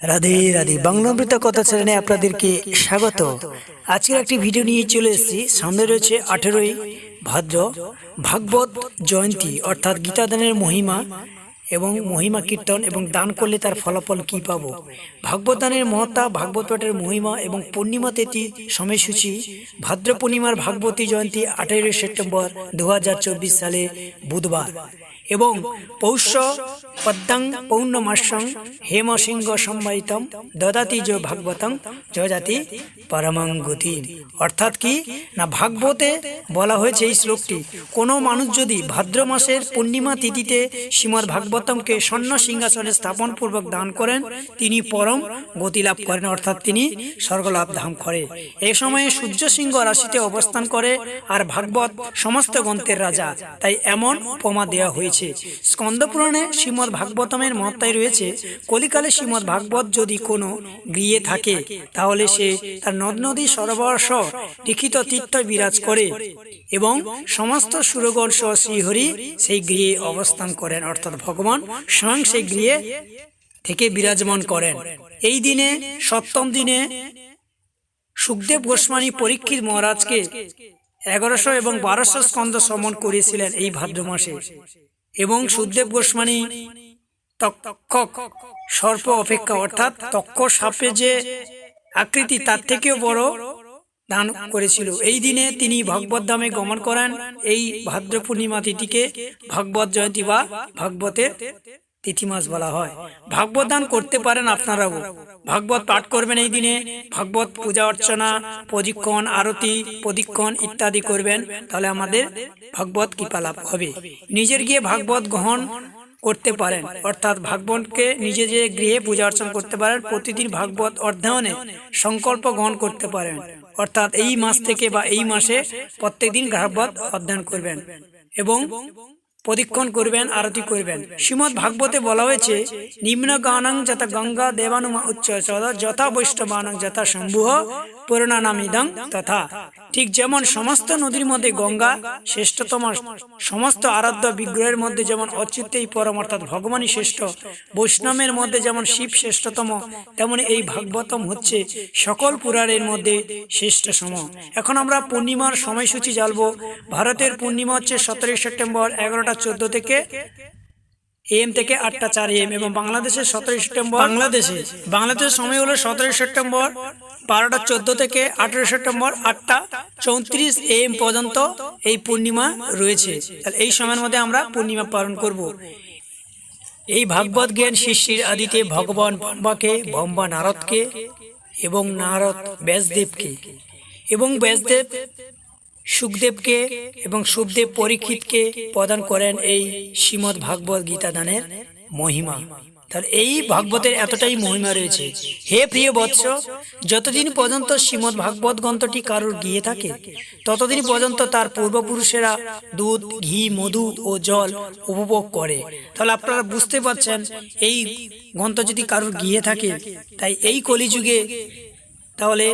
রাধে রাধে। বাংলামৃত কথা চ্যানেলে আপনাদেরকে স্বাগত। আজকের একটি ভিডিও নিয়ে চলে এসেছি। সামনে রয়েছে আঠেরোই ভাদ্র ভাগবত জয়ন্তী, অর্থাৎ গীতাদানের মহিমা এবং মহিমা কীর্তন এবং দান করলে তার ফলাফল কি পাব। ভাগবত দানের মহত্তা, ভাগবত পাঠের মহিমা এবং পূর্ণিমা তিথি সময়সূচি, ভাদ্র পূর্ণিমার ভাগবতী জয়ন্তী আঠেরোই সেপ্টেম্বর দু হাজার চব্বিশ সালে বুধবার। এবং পৌষ পদ্মাং পৌর্ণমাসং হেমসিংহ সম্বাহিতম দদাতি জ ভাগবতং জজাতি পরমাং গতি অর্থাৎ কি? না, ভাগবতে বলা হয়েছে এই শ্লোকটি, কোনো মানুষ যদি ভাদ্র মাসের পূর্ণিমা তিথিতে শ্রীমদ ভাগবতমকে স্বর্ণ সিংহাসনে স্থাপন পূর্বক দান করেন, তিনি পরম গতি লাভ করেন, অর্থাৎ তিনি স্বর্গলাভ ধাম করে। এই সময়ে সূর্য সিংহ রাশিতে অবস্থান করে আর ভাগবত সমস্ত গ্রন্থের রাজা, তাই এমন উপমা দেওয়া হয়েছে। স্কন্দ পুরাণে শ্রীমৎ ভাগবতমের মহত্তায় রয়েছে, কলিকালে শ্রীমৎ ভাগবত যদি কোনো গৃহে থাকে, তাহলে সে তার নদ নদী সরোবর সহ লিখিত তীর্থ বিরাজ করে এবং সমস্ত সুরগণ সহ শ্রীহরি সেই গৃহে অবস্থান করেন। অর্থাৎ ভগবান স্বয়ং সেই গৃহে থেকে বিরাজমান করেন। এই দিনে, সপ্তম দিনে সুখদেব গোস্বামী পরীক্ষিত মহারাজকে এগারোশো এবং বারোশো স্কন্দ শ্রমণ করেছিলেন এই ভাদ্র মাসে। এবং সুখদেব গোস্বামী তক্ষক সর্প অপেক্ষা অর্থাৎ তক্ষ সাপে যে আকৃতি তার থেকেও বড় দান করেছিল। এই দিনে তিনি ভগবত ধামে গমন করেন। এই ভাদ্র পূর্ণিমা তিথিকে ভগবত জয়ন্তী বা ভাগবতের তিথি মাস বলা হয়। ভাগবত দান করতে পারেন আপনারাও। ভাগবত পাঠ করবেন এই দিনে। ভাগবত পূজা অর্চনা, প্রদীক্ষণ, আরতি, প্রদীক্ষণ ইত্যাদি করবেন। তাহলে আমাদের ভাগবত কৃপা লাভ হবে। নিজের গিয়ে ভাগবত গ্রহণ করতে পারেন। অর্থাৎ ভাগবতকে নিজে যে গৃহে পূজা অর্চনা করতে পারেন, প্রতিদিন ভাগবত অধ্যয়নে সংকল্প গ্রহণ করতে পারেন। অর্থাৎ এই মাস থেকে বা এই মাসে প্রত্যেকদিন ভাগবত অধ্যয়ন করবেন। এবং প্রদীক্ষণ করবেন, আরতি করবেন। শ্রীমদ ভাগবতে বলা হয়েছে, নিম্ন গানং যথা গঙ্গা দেবানুমা উচ্চ যথা বৈষ্ণবানং যথা শম্ভুহ পুরনানামিদং তথা। ঠিক যেমন সমস্ত নদীর মধ্যে গঙ্গা, শ্রেষ্ঠতম সমস্ত আরাধ্য বিগ্রহের মধ্যে যেমন অচ্যুতেই পরম, অর্থাৎ ভগবানই শ্রেষ্ঠ, বৈষ্ণবের মধ্যে যেমন শিব শ্রেষ্ঠতম, তেমন এই ভাগবতম হচ্ছে সকল পুরাণের মধ্যে শ্রেষ্ঠ সম এখন আমরা পূর্ণিমার সময়সূচি জানব। ভারতের পূর্ণিমা হচ্ছে সতেরোই সেপ্টেম্বর, এগারোটা চোদ্দ থেকে এম থেকে আটটা চার এম এবং বাংলাদেশের সতেরোই সেপ্টেম্বর বাংলাদেশে, বাংলাদেশের সময় হলো সতেরোই সেপ্টেম্বর বারোটা চোদ্দ থেকে আঠেরো সেপ্টেম্বর আটটা চৌত্রিশ এম পর্যন্ত এই পূর্ণিমা রয়েছে। এই সময়ের মধ্যে আমরা পূর্ণিমা পালন করব। এই ভাগবত জ্ঞান শিষ্যির আদিতে ভগবান ব্রহ্মাকে, ব্রহ্মা নারদকে এবং নারদ ব্যাসদেবকে এবং ব্যাসদেব সুখদেবকে এবং সুখদেব পরীক্ষিতকে প্রদান করেন এই শ্রীমদ ভাগবত গীতা দানের মহিমা। তাহলে এই ভাগবতের এতটাই মহিমা রয়েছে। হে প্রিয় বৎস, যতদিন পর্যন্ত শ্রীমদ ভাগবত গ্রন্থটি কারোর গিয়ে থাকে, ততদিন পর্যন্ত তার পূর্বপুরুষেরা দুধ, ঘি, মধু ও জল উপভোগ করে। তাহলে আপনারা বুঝতে পারছেন, এই গ্রন্থ যদি কারোর গিয়ে থাকে, তাই এই কলিযুগে তাহলে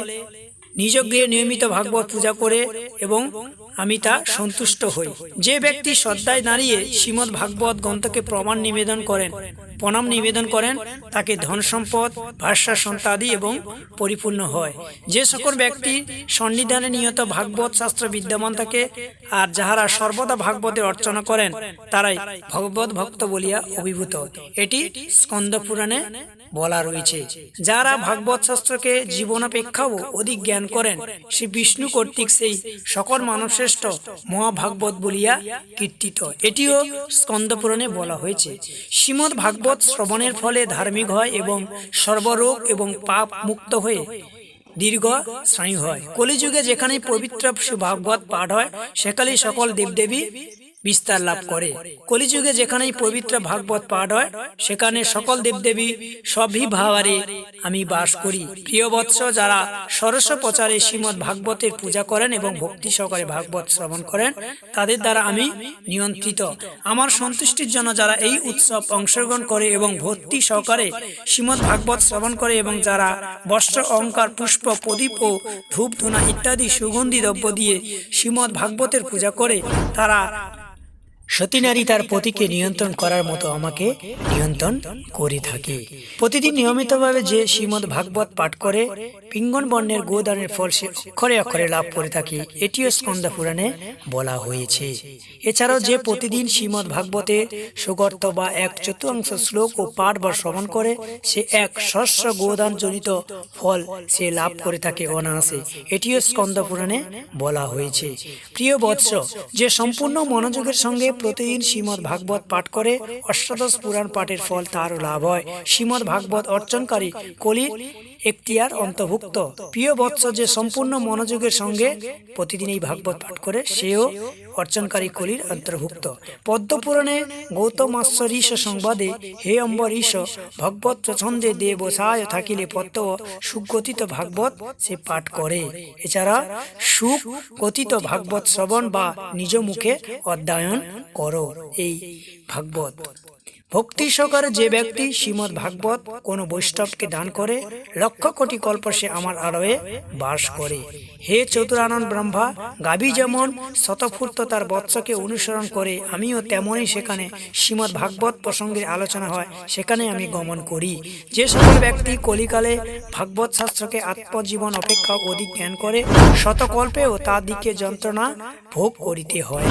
নিজ গৃহে নিয়মিত ভাগবত পূজা করে এবং আমি তা সন্তুষ্ট হই। যে ব্যক্তি শ্রদ্ধায় দাঁড়িয়ে শ্রীমদ ভাগবত গ্রন্থকে প্রমাণ নিবেদন করেন প্রণাম নিবেদন করেন, তাকে ধন সম্পদ ভাষা সন্তাদি এবং পরিপূর্ণ হয়। যে সকল ব্যক্তি সন্নিধানে নিয়ত ভাগবত শাস্ত্র বিদ্যমান থাকে আর যাহারা সর্বদা ভাগবতে অর্চনা করেন, তারাই ভগবত ভক্ত বলিয়া অভিভূত। এটি স্কন্দ পুরাণে বলা রয়েছে। যারা ভাগবত শাস্ত্রকে জীবনাপেক্ষাও অধিক জ্ঞান করেন, শ্রী বিষ্ণু কর্তৃক সেই সকল মানবশ্রেষ্ঠ মহাভাগবত বলিয়া কীর্তিত। এটিও স্কন্দপুরাণে বলা হয়েছে। শ্রীমদ ভাগবত শ্রবণের ফলে ধার্মিক হয় এবং সর্বরোগ এবং পাপ মুক্ত হয়ে দীর্ঘ স্নায়ু হয়। কলিযুগে যেখানে পবিত্র ভাগবত পাঠ হয় সেখানেই সকল দেবদেবী বিস্তার লাভ করে। কলিযুগে যেখানেই পবিত্র ভাগবত পাঠ হয়, সেখানে সকল দেবদেবী সবই ভাবারে, আমি বাস করি। প্রিয় বৎস, যারা সরস্ব প্রচারে শ্রীমদ ভাগবতের পূজা করেন এবং ভক্তি সহকারে ভাগবত শ্রবণ করেন, তাদের দ্বারা আমি নিয়ন্ত্রিত। আমার সন্তুষ্টির জন্য যারা এই উৎসব অংশগ্রহণ করে এবং ভক্তি সহকারে শ্রীমদ ভাগবত শ্রবণ করে এবং যারা বস্ত্র, অহংকার, পুষ্প, প্রদীপ ও ধূপ, ধুনা ইত্যাদি সুগন্ধি দ্রব্য দিয়ে শ্রীমদ ভাগবতের পূজা করে, তারা সতীনারী তার পতিকে নিয়ন্ত্রণ করার মতো আমাকে নিয়ন্ত্রণ করে থাকে। প্রতিদিন নিয়মিতভাবে যে শ্রীমদ ভাগবত পাঠ করে, পিঙ্গন বর্ণের গোদানের ফল সে অক্ষরে অক্ষরে লাভ করে থাকে, এটিও স্কন্দ পুরাণে বলা হয়েছে। এছাড়াও যে প্রতিদিন শ্রীমদ ভাগবতে সুগর্ত বা এক চতুর্থাংশ শ্লোক ও পাঠ বা শ্রবণ করে, সে এক শস্য গোদান জনিত ফল সে লাভ করে থাকে অনায়াসে, এটিও স্কন্দ পুরাণে বলা হয়েছে। প্রিয় বৎস, যে সম্পূর্ণ মনোযোগের সঙ্গে প্রতিদিন শ্রীমদ ভাগবত পাঠ করে, অষ্টাদশ পুরাণ পাঠের ফল তারও লাভ হয়। শ্রীমদ ভাগবত অর্জনকারী কলির এখতিয়ার অন্তর্ভুক্ত। প্রিয় বৎস যে সম্পূর্ণ মনোযোগের সঙ্গে প্রতিদিন এই ভাগবত পাঠ করে, সেও অর্চনকারী কলির অন্তর্ভুক্ত। পদ্মপুরাণে গৌতমাশ্ব ঋষ সংবাদে, হে অম্বর ঈশ ভগবত প্রছন্দে দে বসায় থাকিলে পদ্ম সুগঠিত ভাগবত সে পাঠ করে। এছাড়া সুখ কথিত ভাগবত শ্রবণ বা নিজ মুখে অধ্যয়ন করো এই ভাগবত। ভক্তি সহকারে যে ব্যক্তি শ্রীমদ ভাগবত কোন বৈষ্ণবকে দান করে, লক্ষ কোটি কল্প সে আমার আড়য়ে বাস করে। হে চতুরানন্দ ব্রহ্মা, গাভী যেমন শতফূর্ত তার বৎসকে অনুসরণ করে, আমিও তেমনই সেখানে শ্রীমদ ভাগবত প্রসঙ্গের আলোচনা হয় সেখানে আমি গমন করি। যে সকল ব্যক্তি কলিকালে ভাগবত শাস্ত্রকে আত্মজীবন অপেক্ষা অধিক জ্ঞান করে, শতকল্পেও তার দিকে যন্ত্রণা ভোগ করিতে হয়।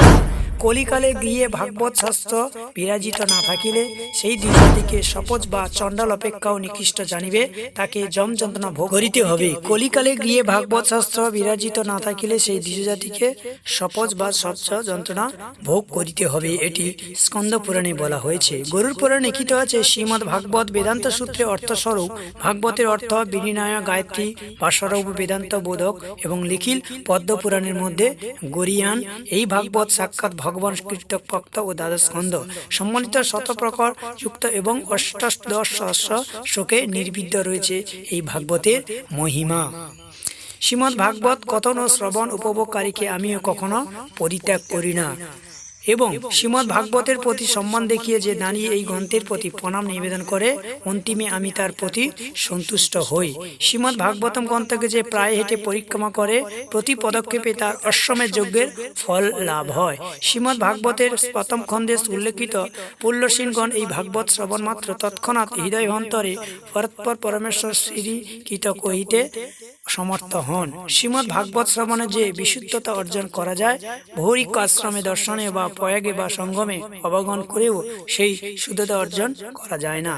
কলিকালে গিয়ে ভাগবত শাস্ত্র বিরাজিত না থাকিলে সেই দ্বিজাতিকে শপথ বা চণ্ডাল অপেক্ষাও নিকৃষ্ট জানিবে, তাকে যম যন্ত্রণা ভোগ করিতে হবে। কলিকালে গিয়ে ভাগবত শাস্ত্র বিরাজিত না থাকিলে সেই দ্বিজাতিকে শপথ বা সচ্চ যন্ত্রণা ভোগ করিতে হবে, এটি স্কন্দ পুরাণে বলা হয়েছে। গরুর পুরাণে লিখিত আছে, শ্রীমদ ভাগবত বেদান্ত সূত্রে অর্থস্বরূপ, ভাগবতের অর্থ বিনিনয়, গায়ত্রী বা স্বরূপ বেদান্ত বোধক এবং লিখিল পদ্ম পুরাণের মধ্যে গরিয়ান, এই ভাগবত সাক্ষাৎ ভগবান ভক্ত ও দ্বাদশ স্কন্ধ সম্মানিত শতপ্রকর যুক্ত এবং অষ্টাদশ সহস্র শোকে নির্বিদ্ধ রয়েছে এই ভাগবতের মহিমা। শ্রীমদ্ ভাগবত কথন ও শ্রবণ উপভোগকারীকে আমিও কখনো পরিত্যাগ করি না। এবং শ্রীমৎ ভাগবতের প্রতি সম্মান দেখিয়ে যে দাঁড়িয়ে এই গ্রন্থের প্রতি প্রণাম নিবেদন করে অন্তিমে আমি তার প্রতি সন্তুষ্ট হই। শ্রীমৎ ভাগবতম গ্রন্থকে যে প্রায় হেঁটে পরিক্রমা করে প্রতি পদক্ষেপে তার অশ্বমের যজ্ঞের ফল লাভ হয়। শ্রীমৎ ভাগবতের প্রথম খণ্ডে উল্লেখিত পুল্লসীনগণ এই ভাগবত শ্রবণ মাত্র তৎক্ষণাৎ হৃদয় অন্তরে পরৎপর পরমেশ্বর শ্রী কৃত কহিতে সমর্থ হন। শ্রীমৎ ভাগবত শ্রবণে যে বিশুদ্ধতা অর্জন করা যায়, ভৌরিক আশ্রমে দর্শনে বা প্রয়াগে বা সঙ্গমে অবগন করেও সেই শুদ্ধতা অর্জন করা যায় না।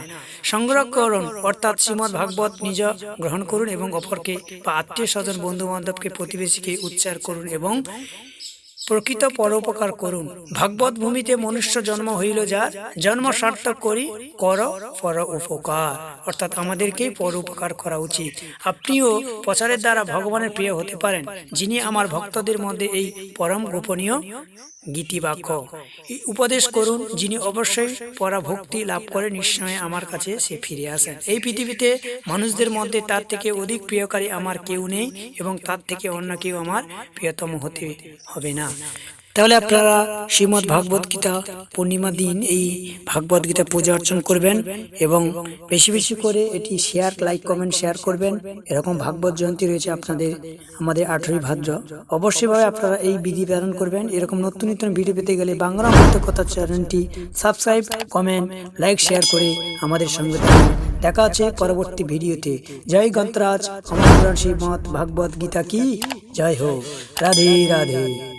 সংগ্রহ করুন অর্থাৎ শ্রীমৎ ভাগবত নিজ গ্রহণ করুন এবং অপরকে বা আত্মীয় স্বজন বন্ধু বান্ধবকে প্রতিবেশীকে উচ্চার করুন এবং প্রকৃত পরোপকার করুন। ভাগবত ভূমিতে মনুষ্য জন্ম হইল যার জন্ম সার্থক করি, কর পর উপকার। অর্থাৎ আমাদেরকেই পর উপকার করা উচিত। আপনিও প্রচারের দ্বারা ভগবানের প্রিয় হতে পারেন, যিনি আমার ভক্তদের মধ্যে এই পরম গোপনীয় গীতিবাক্য। উপদেশ করুন, যিনি অবশ্যই পরাভক্তি লাভ করে নিশ্চয় আমার কাছে সে ফিরে আসেন। এই পৃথিবীতে মানুষদের মধ্যে তার থেকে অধিক প্রিয়কারী আমার কেউ নেই এবং তার থেকে অন্য কেউ আমার প্রিয়তম হতে হবে না। তাহলে আপনারা শ্রীমদ ভাগবত গীতা পূর্ণিমা দিন এই ভাগবত গীতা পূজা অর্চন করবেন এবং বেশি বেশি করে এটি শেয়ার লাইক কমেন্ট শেয়ার করবেন। এরকম ভাগবত জয়ন্তী রয়েছে আপনাদের, আমাদের আঠেরোই ভাদ্র। অবশ্যইভাবে আপনারা এই বিধি পালন করবেন। এরকম নতুন নতুন ভিডিও পেতে গেলে বাংলা কথা চ্যানেলটি সাবস্ক্রাইব কমেন্ট লাইক শেয়ার করে আমাদের সঙ্গে দেখা আছে পরবর্তী ভিডিওতে। জয় গন্তরাজ শ্রীমদ ভাগবত গীতা কি? জয় হোক। রাধে রাধে।